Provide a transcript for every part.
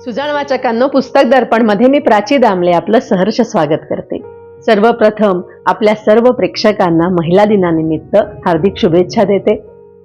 सुजाण वाचकांनो पुस्तक दर्पणमध्ये मी प्राची दामले आपलं सहर्ष स्वागत करते. सर्वप्रथम आपल्या सर्व प्रेक्षकांना महिला दिनानिमित्त हार्दिक शुभेच्छा देते.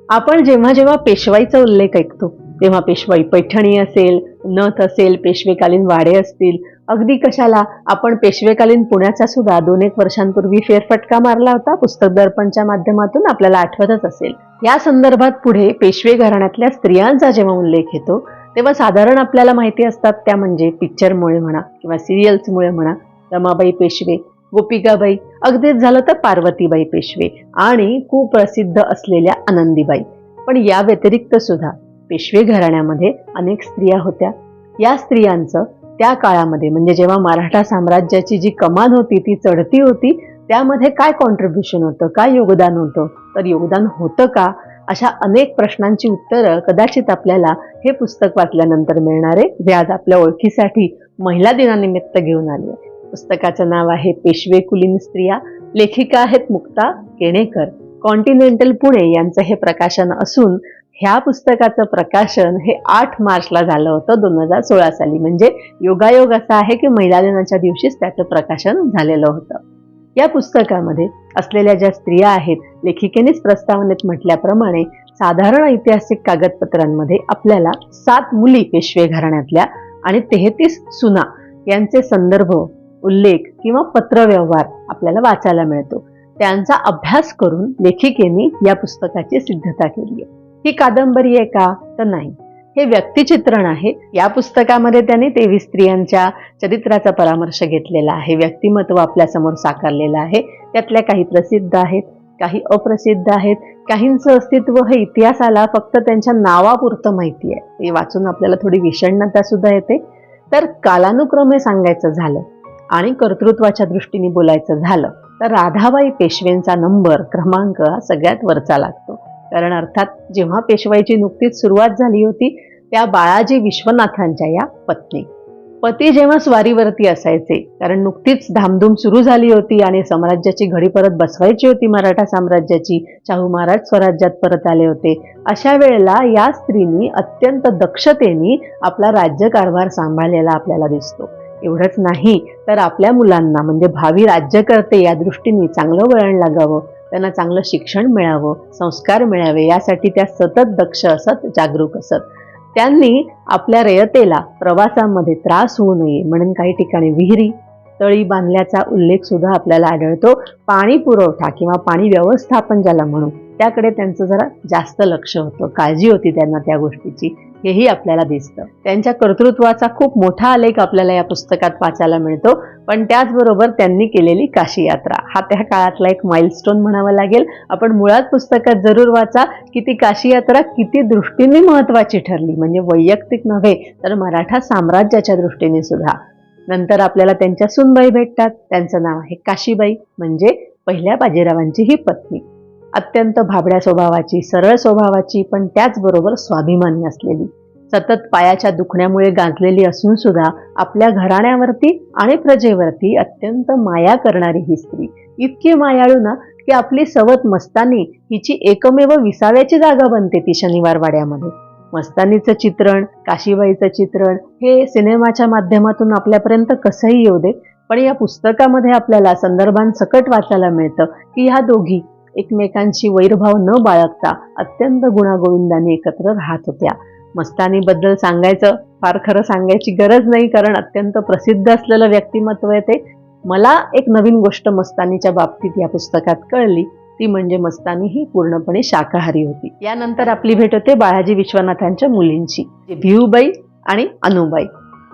आपण जेव्हा जेव्हा पेशवाईचा उल्लेख ऐकतो तेव्हा पेशवाई पैठणी असेल नथ असेल पेशवेकालीन वाडे असतील अगदी कशाला? आपण पेशवेकालीन पुण्याचा सुद्धा दोन एक वर्षांपूर्वी फेरफटका मारला होता. पुस्तक दर्पणच्या माध्यमातून आपल्याला आठवतच असेल. या संदर्भात पुढे पेशवे घराण्यातल्या स्त्रियांचा जेव्हा उल्लेख येतो तेव्हा साधारण आपल्याला माहिती असतात. त्या म्हणजे पिक्चरमुळे म्हणा किंवा सिरियल्समुळे म्हणा रमाबाई पेशवे गोपिकाबाई अगदीच झालं तर पार्वतीबाई पेशवे आणि कुप्रसिद्ध असलेल्या आनंदीबाई. पण या व्यतिरिक्त सुद्धा पेशवे घराण्यामध्ये अनेक स्त्रिया होत्या. या स्त्रियांचं त्या काळामध्ये म्हणजे जेव्हा मराठा साम्राज्याची जी कमान होती ती चढती होती त्यामध्ये काय कॉन्ट्रीब्युशन होतं काय योगदान होतं? तर योगदान होतं का? अशा अनेक प्रश्नांची उत्तरं कदाचित आपल्याला हे पुस्तक वाचल्यानंतर मिळणारे. जे आज आपल्या ओळखीसाठी महिला दिनानिमित्त घेऊन आले आहे. पुस्तकाचं नाव आहे पेशवे कुलीन स्त्रिया. लेखिका आहेत मुक्ता केणेकर. कॉन्टिनेंटल पुणे यांचं हे प्रकाशन असून ह्या पुस्तकाचं प्रकाशन हे आठ मार्चला झालं होतं दोन हजार सोळा साली. म्हणजे योगायोग असा आहे की महिला दिनाच्या दिवशीच त्याचं प्रकाशन झालेलं होतं. या पुस्तकामध्ये असलेल्या ज्या स्त्रिया आहेत लेखिकेनेच प्रस्तावनेत म्हटल्याप्रमाणे साधारण ऐतिहासिक कागदपत्रांमध्ये आपल्याला सात मुली पेशवे घराण्यातल्या आणि तेहतीस सुना यांचे संदर्भ उल्लेख किंवा पत्रव्यवहार आपल्याला वाचायला मिळतो. त्यांचा अभ्यास करून लेखिकेने या पुस्तकाची सिद्धता केली आहे. ही कादंबरी आहे का? तर नाही. हे व्यक्तिचित्रण आहे. या पुस्तकामध्ये त्यांनी तेवीस स्त्रियांच्या चरित्राचा परामर्श घेतलेला आहे. व्यक्तिमत्व आपल्यासमोर साकारलेलं आहे. त्यातल्या काही प्रसिद्ध आहेत काही अप्रसिद्ध आहेत. काहींचं अस्तित्व हे इतिहासाला फक्त त्यांच्या नावापुरतं माहिती आहे. ते वाचून आपल्याला थोडी विषण्णता सुद्धा येते. तर कालानुक्रमे सांगायचं झालं आणि कर्तृत्वाच्या दृष्टीने बोलायचं झालं तर राधाबाई पेशवेंचा नंबर क्रमांक हा सगळ्यात वरचा लागतो. कारण अर्थात जेव्हा पेशवाईची नुकतीच सुरुवात झाली होती त्या बाळाजी विश्वनाथांच्या या पत्नी. पती जेव्हा स्वारीवरती असायचे कारण नुकतीच धामधूम सुरू झाली होती आणि साम्राज्याची घडी परत बसवायची होती मराठा साम्राज्याची शाहू महाराज स्वराज्यात परत आले होते. अशा वेळेला या स्त्रीनी अत्यंत दक्षतेने आपला राज्यकारभार सांभाळलेला आपल्याला दिसतो. एवढंच नाही तर आपल्या मुलांना म्हणजे भावी राज्यकर्ते या दृष्टीने चांगलं वळण लागावं त्यांना चांगलं शिक्षण मिळावं संस्कार मिळावे यासाठी त्या सतत दक्ष असत जागरूक असत. त्यांनी आपल्या रयतेला प्रवासामध्ये त्रास होऊ नये म्हणून काही ठिकाणी विहिरी तळी बांधल्याचा उल्लेख सुद्धा आपल्याला आढळतो. पाणी पुरवठा किंवा पाणी व्यवस्थापन ज्याला म्हणू त्याकडे त्यांचं जरा जास्त लक्ष होतं. काळजी होती त्यांना त्या गोष्टीची. हेही आपल्याला दिसतं. त्यांच्या कर्तृत्वाचा खूप मोठा आलेख आपल्याला या पुस्तकात वाचायला मिळतो. पण त्याचबरोबर त्यांनी केलेली काशी यात्रा. हा त्या काळातला एक माइलस्टोन म्हणावा लागेल. आपण मुळात पुस्तकात जरूर वाचा की ती काशी यात्रा किती दृष्टीने महत्वाची ठरली. म्हणजे वैयक्तिक नव्हे तर मराठा साम्राज्याच्या दृष्टीने सुद्धा. नंतर आपल्याला त्यांच्या सुनबाई भेटतात. त्यांचं नाव आहे काशीबाई. म्हणजे पहिल्या बाजीरावांची ही पत्नी. अत्यंत भाबड्या स्वभावाची सरळ स्वभावाची पण त्याचबरोबर स्वाभिमानी असलेली. सतत पायाच्या दुखण्यामुळे गांजलेली असून सुद्धा आपल्या घराण्यावरती आणि प्रजेवरती अत्यंत माया करणारी ही स्त्री. इतकी मायाळू ना की आपली सवत मस्तानी हिची एकमेव विसाव्याची जागा बनते ती शनिवार वाड्यामध्ये. मस्तानीचं चित्रण काशीबाईचं चित्रण हे सिनेमाच्या माध्यमातून आपल्यापर्यंत कसंही येऊ दे पण या पुस्तकामध्ये आपल्याला संदर्भांसकट वाचायला मिळतं की ह्या दोघी एकमेकांशी वैरभाव न बाळगता अत्यंत गुणागोविंदाने एकत्र राहत होत्या. मस्तानीबद्दल सांगायचं फार खरं सांगायची गरज नाही कारण अत्यंत प्रसिद्ध असलेलं व्यक्तिमत्व आहे ते. मला एक नवीन गोष्ट मस्तानीच्या बाबतीत या पुस्तकात कळली. ती म्हणजे मस्तानी ही पूर्णपणे शाकाहारी होती. यानंतर आपली भेट होते बाळाजी विश्वनाथांच्या मुलींची जे भिऊबाई आणि अनुबाई.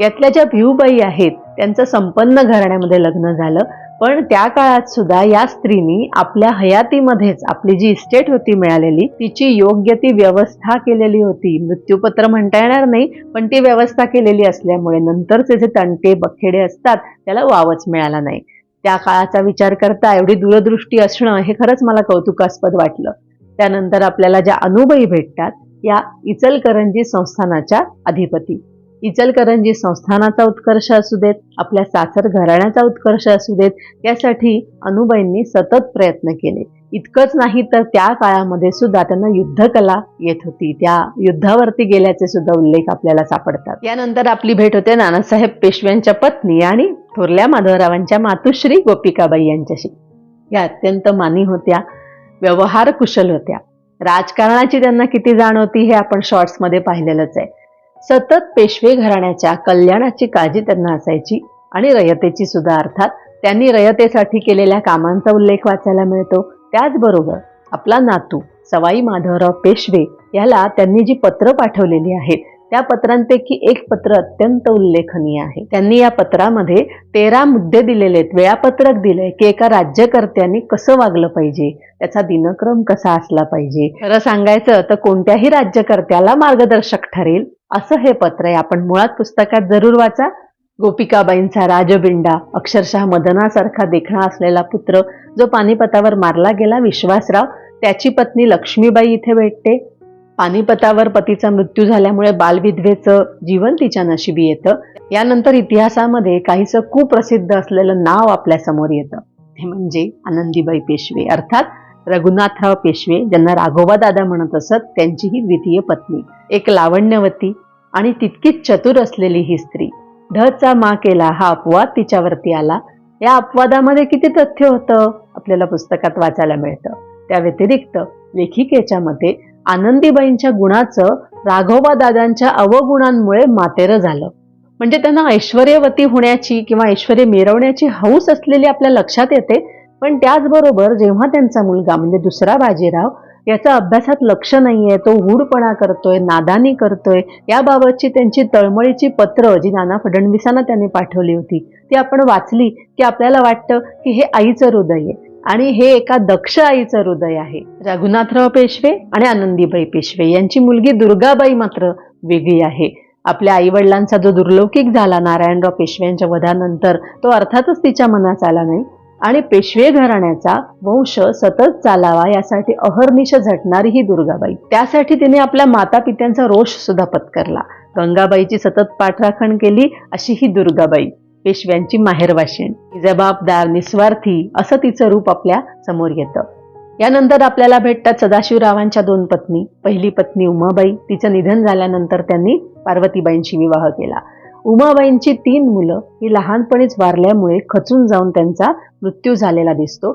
यातल्या ज्या भिऊबाई आहेत त्यांचं संपन्न घराण्यामध्ये लग्न झालं. पण त्या काळात सुद्धा या स्त्रीनी आपल्या हयातीमध्येच आपली जी इस्टेट होती मिळालेली तिची योग्य ती व्यवस्था केलेली होती. मृत्यूपत्र म्हणता येणार नाही पण ती व्यवस्था केलेली असल्यामुळे नंतरचे जे तंटे बखेडे असतात त्याला वावच मिळाला नाही. त्या काळाचा विचार करता एवढी दूरदृष्टी असणं हे खरंच मला कौतुकास्पद वाटलं. त्यानंतर आपल्याला ज्या अनुबाई भेटतात या इचलकरंजी संस्थानाच्या अधिपती. इचलकरंजी संस्थानाचा उत्कर्ष असू देत आपल्या सासर घराण्याचा उत्कर्ष असू देत यासाठी अनुबाईंनी सतत प्रयत्न केले. इतकंच नाही तर त्या काळामध्ये सुद्धा त्यांना युद्धकला येत होती. त्या युद्धावरती गेल्याचे सुद्धा उल्लेख आपल्याला सापडतात. यानंतर आपली भेट होते नानासाहेब पेशव्यांच्या पत्नी आणि थोरल्या माधवरावांच्या मातुश्री गोपिकाबाई यांच्याशी. या अत्यंत मानी होत्या व्यवहार कुशल होत्या. राजकारणाची त्यांना किती जाण होती हे आपण शॉर्ट्समध्ये पाहिलेलंच आहे. सतत पेशवे घराण्याच्या कल्याणाची काळजी त्यांना असायची आणि रयतेची सुद्धा अर्थात त्यांनी रयतेसाठी केलेल्या कामांचा उल्लेख वाचायला मिळतो. त्याचबरोबर आपला नातू सवाई माधवराव पेशवे याला त्यांनी जी पत्र पाठवलेली आहेत त्या पत्रांपैकी एक पत्र अत्यंत उल्लेखनीय आहे. त्यांनी या पत्रामध्ये तेरा मुद्दे दिलेले आहेत वेळापत्रक दिले की एका राज्यकर्त्यांनी कसं वागलं पाहिजे त्याचा दिनक्रम कसा असला पाहिजे. खरं सांगायचं तर कोणत्याही राज्यकर्त्याला मार्गदर्शक ठरेल असं हे पत्र आहे. आपण मुळात पुस्तकात जरूर वाचा. गोपिकाबाईंचा राजबिंडा अक्षरशः मदनासारखा देखणा असलेला पुत्र जो पानिपतावर मारला गेला विश्वासराव त्याची पत्नी लक्ष्मीबाई इथे भेटते. पानिपतावर पतीचा मृत्यू झाल्यामुळे बालविधवेचं जीवन तिच्या नशिबी येतं. यानंतर इतिहासामध्ये काहीसं कुप्रसिद्ध असलेलं नाव आपल्यासमोर येतं. ते म्हणजे आनंदीबाई पेशवे. अर्थात रघुनाथराव पेशवे ज्यांना राघोबा दादा म्हणत असत त्यांची ही द्वितीय पत्नी. एक लावण्यवती आणि तितकीच चतुर असलेली ही स्त्री. ढचा मा केला हा अपवाद तिच्यावरती आला. या अपवादामध्ये किती तथ्य होतं? आपल्याला पुस्तकात वाचायला मिळतं. त्या व्यतिरिक्त लेखिकेच्या मते आनंदीबाईंच्या गुणाचं राघोबा दादांच्या अवगुणांमुळे मातेरं झालं. म्हणजे त्यांना ऐश्वर्यवती होण्याची किंवा ऐश्वर्य मिरवण्याची हौस असलेली आपल्या लक्षात येते पण त्याचबरोबर जेव्हा त्यांचा मुलगा म्हणजे दुसरा बाजीराव याचा अभ्यासात लक्ष नाहीये तो हूडपणा करतोय नादानी करतोय याबाबतची त्यांची तळमळीची पत्र जी नाना फडणवीसांना त्यांनी पाठवली होती ती आपण वाचली की आपल्याला वाटतं की हे आईचं हृदय आहे. आणि हे एका दक्ष आईचं हृदय आहे. रघुनाथराव पेशवे आणि आनंदीबाई पेशवे यांची मुलगी दुर्गाबाई मात्र वेगळी आहे. आपल्या आईवडिलांचा जो दुर्लौकिक झाला नारायणराव पेशव्यांच्या वधानंतर तो अर्थातच तिच्या मनात आला नाही. आणि पेशवे घराण्याचा वंश सतत चालावा यासाठी अहर्निश झटणारी ही दुर्गाबाई. त्यासाठी तिने आपल्या माता पित्यांचा रोष सुद्धा पत्करला. गंगाबाईची सतत पाठराखण केली अशी ही दुर्गाबाई पेशव्यांची माहेरवाशीण. जबाबदार निस्वार्थी असं तिचं रूप आपल्यासमोर येतं. यानंतर आपल्याला भेटतात सदाशिवरावांच्या दोन पत्नी. पहिली पत्नी उमाबाई तिचं निधन झाल्यानंतर त्यांनी पार्वतीबाईंशी विवाह केला. उमाबाईंची तीन मुलं ही लहानपणीच वारल्यामुळे खचून जाऊन त्यांचा मृत्यू झालेला दिसतो.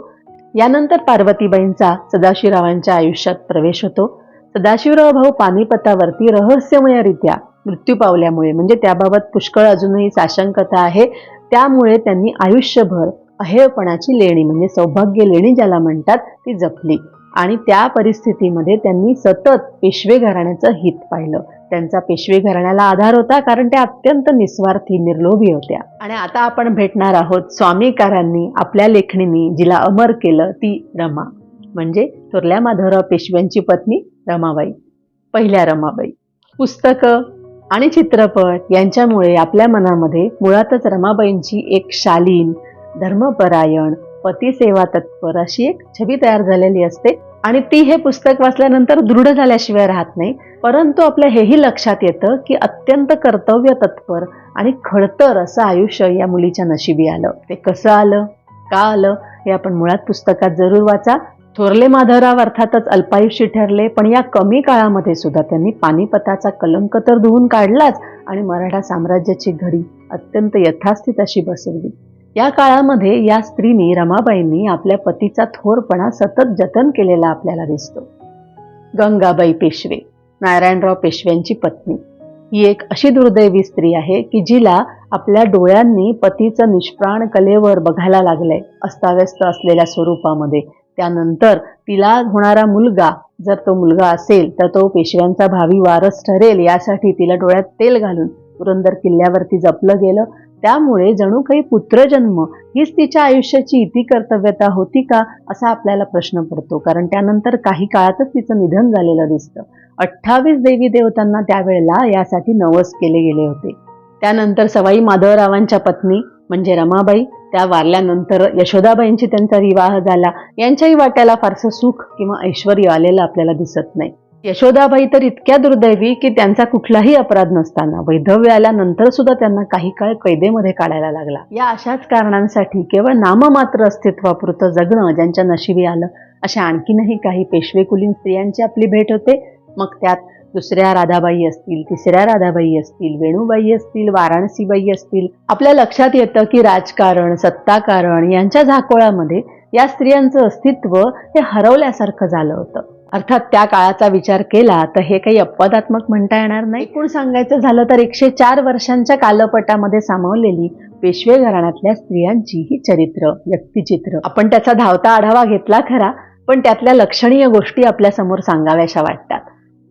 यानंतर पार्वतीबाईंचा सदाशिवरावांच्या आयुष्यात प्रवेश होतो. सदाशिवराव भाऊ पानिपतावरती रहस्यमयरित्या मृत्यू पावल्यामुळे म्हणजे त्याबाबत पुष्कळ अजूनही साशंकता आहे त्यामुळे त्यांनी आयुष्यभर अहेयपणाची लेणी म्हणजे सौभाग्य लेणी ज्याला म्हणतात ती जपली. आणि त्या परिस्थितीमध्ये त्यांनी सतत पेशवे घराण्याचं हित पाहिलं. त्यांचा पेशवे घराण्याला आधार होता कारण त्या अत्यंत निस्वार्थी निर्लोभी होत्या. आणि आता आपण भेटणार आहोत स्वामीकारांनी आपल्या लेखणींनी जिला अमर केलं ती रमा. म्हणजे थोरल्या माधवराव पेशव्यांची पत्नी रमाबाई. पहिल्या रमाबाई. पुस्तकं आणि चित्रपट यांच्यामुळे आपल्या मनामध्ये मुळातच रमाबाईंची एक शालीन धर्मपरायण पतिसेवा तत्पर अशी एक छबी तयार झालेली असते. आणि ती हे पुस्तक वाचल्यानंतर दृढ झाल्याशिवाय राहत नाही. परंतु आपल्या हेही लक्षात येतं की अत्यंत कर्तव्य तत्पर आणि खडतर असं आयुष्य या मुलीच्या नशिबी आलं. ते कसं आलं? का आलं? हे आपण मुळात पुस्तकात जरूर वाचा. थोरले माधवराव अर्थातच अल्पायुषी ठरले पण या कमी काळामध्ये सुद्धा त्यांनी पानिपताचा कलंक तर धुवून काढलाच आणि मराठा साम्राज्याची घडी अत्यंत यथास्थित अशी बसवली. या काळामध्ये या स्त्रीनी रमाबाईंनी आपल्या पतीचा थोरपणा सतत जतन केलेला आपल्याला दिसतो. गंगाबाई पेशवे नारायणराव पेशव्यांची पत्नी. ही एक अशी दुर्दैवी स्त्री आहे की जिला आपल्या डोळ्यांनी पतीचं निष्प्राण कलेवर बघायला लागलंय अस्ताव्यस्त असलेल्या स्वरूपामध्ये. त्यानंतर तिला होणारा मुलगा जर तो मुलगा असेल तर तो पेशव्यांचा भावी वारस ठरेल यासाठी तिला डोळ्यात तेल घालून पुरंदर किल्ल्यावरती जपलं गेलं. त्यामुळे जणू काही पुत्रजन्म हीच तिच्या आयुष्याची इति कर्तव्यता होती का असा आपल्याला प्रश्न पडतो. कारण त्यानंतर काही काळातच तिचं निधन झालेलं दिसतं. अठ्ठावीस देवी देवतांना त्यावेळेला यासाठी नवस केले गेले होते. त्यानंतर सवाई माधवरावांच्या पत्नी म्हणजे रमाबाई त्या वारल्यानंतर यशोदाबाईंची त्यांचा विवाह झाला. यांच्याही वाट्याला फारसं सुख किंवा ऐश्वर आलेलं आपल्याला दिसत नाही. यशोदाबाई तर इतक्या दुर्दैवी की त्यांचा कुठलाही अपराध नसताना वैधव्य आल्यानंतर सुद्धा त्यांना काही काळ कैदेमध्ये काढायला लागला. या अशाच कारणांसाठी केवळ नाममात्र अस्तित्वापुरतं जगणं ज्यांच्या नशिबी आलं अशा आणखीनही काही पेशवेकुलीन स्त्रियांची आपली भेट होते. मग त्यात दुसऱ्या राधाबाई असतील तिसऱ्या राधाबाई असतील वेणूबाई असतील वाराणसीबाई असतील. आपल्या लक्षात येतं की राजकारण सत्ताकारण यांच्या झाकोळामध्ये या स्त्रियांचं अस्तित्व हे हरवल्यासारखं झालं होतं. अर्थात त्या काळाचा विचार केला तर हे काही अपवादात्मक म्हणता येणार नाही. एकूण सांगायचं झालं तर एकशे चार वर्षांच्या कालपटामध्ये सामावलेली पेशवे घराण्यातल्या स्त्रियांची ही चरित्र व्यक्तिचित्र. आपण त्याचा धावता आढावा घेतला खरा पण त्यातल्या लक्षणीय गोष्टी आपल्यासमोर सांगाव्याशा वाटतात.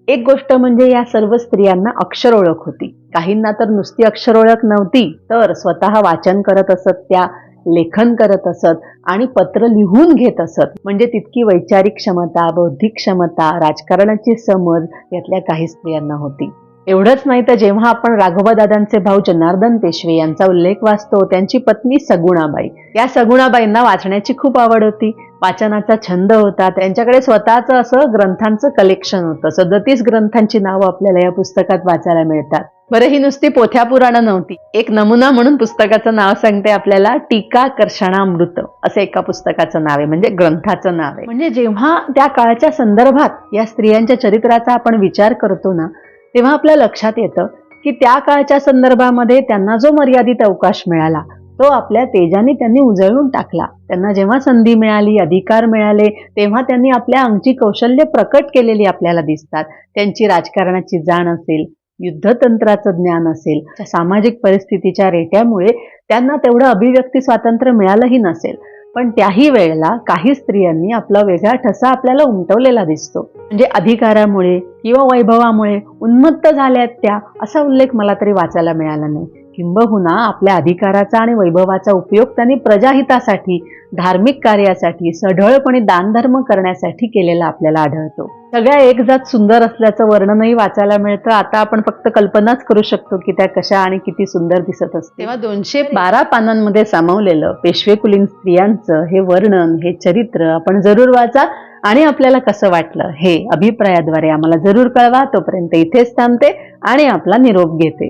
एक गोष्ट म्हणजे या सर्व स्त्रियांना अक्षर ओळख होती. काहींना तर नुसती अक्षर ओळख नव्हती तर स्वतः वाचन करत असत त्या लेखन करत असत आणि पत्र लिहून घेत असत. म्हणजे तितकी वैचारिक क्षमता बौद्धिक क्षमता राजकारणाची समज यातल्या काही स्त्रियांना होती. एवढंच नाही तर जेव्हा आपण राघोबादादांचे भाऊ जनार्दन पेशवे यांचा उल्लेख वाचतो त्यांची पत्नी सगुणाबाई. या सगुणाबाईंना वाचण्याची खूप आवड होती. वाचनाचा छंद होता. त्यांच्याकडे स्वतःचं असं ग्रंथांचं कलेक्शन होतं. सदतीस ग्रंथांची नावं आपल्याला या पुस्तकात वाचायला मिळतात. बरं ही नुसती पोथ्या पुराणं नव्हती. एक नमुना म्हणून पुस्तकाचं नाव सांगते आपल्याला टीका कर्षणामृत असं एका पुस्तकाचं नाव आहे म्हणजे ग्रंथाचं नाव आहे. म्हणजे जेव्हा त्या काळच्या संदर्भात या स्त्रियांच्या चरित्राचा आपण विचार करतो ना तेव्हा आपल्या लक्षात येतं की त्या काळच्या संदर्भामध्ये त्यांना जो मर्यादित अवकाश मिळाला तो आपल्या तेजाने त्यांनी उजळून टाकला. त्यांना जेव्हा संधी मिळाली अधिकार मिळाले तेव्हा त्यांनी आपल्या अंगची कौशल्य प्रकट केलेली आपल्याला दिसतात. त्यांची राजकारणाची जाण असेल युद्धतंत्राचं ज्ञान असेल सामाजिक परिस्थितीच्या रेट्यामुळे त्यांना तेवढं अभिव्यक्ती स्वातंत्र्य मिळालंही नसेल. पण त्याही वेळेला काही स्त्रियांनी आपला वेगळा ठसा आपल्याला उमटवलेला दिसतो. म्हणजे अधिकारामुळे किंवा वैभवामुळे उन्मत्त झाल्यात त्या असा उल्लेख मला तरी वाचायला मिळाला नाही. किंबहुना आपल्या अधिकाराचा आणि वैभवाचा उपयोग त्यांनी प्रजाहितासाठी धार्मिक कार्यासाठी सढळपणे दानधर्म करण्यासाठी केलेला आपल्याला आढळतो. सगळ्या एक जात सुंदर असल्याचं वर्णनही वाचायला मिळतं. आता आपण फक्त कल्पनाच करू शकतो की त्या कशा आणि किती सुंदर दिसत असते तेव्हा दोनशे बारा पानांमध्ये सामावलेलं पेशवे कुलीन स्त्रियांचं हे वर्णन हे चरित्र आपण जरूर वाचा आणि आपल्याला कसं वाटलं हे अभिप्रायाद्वारे आम्हाला जरूर कळवा. तोपर्यंत इथेच थांबते आणि आपला निरोप घेते.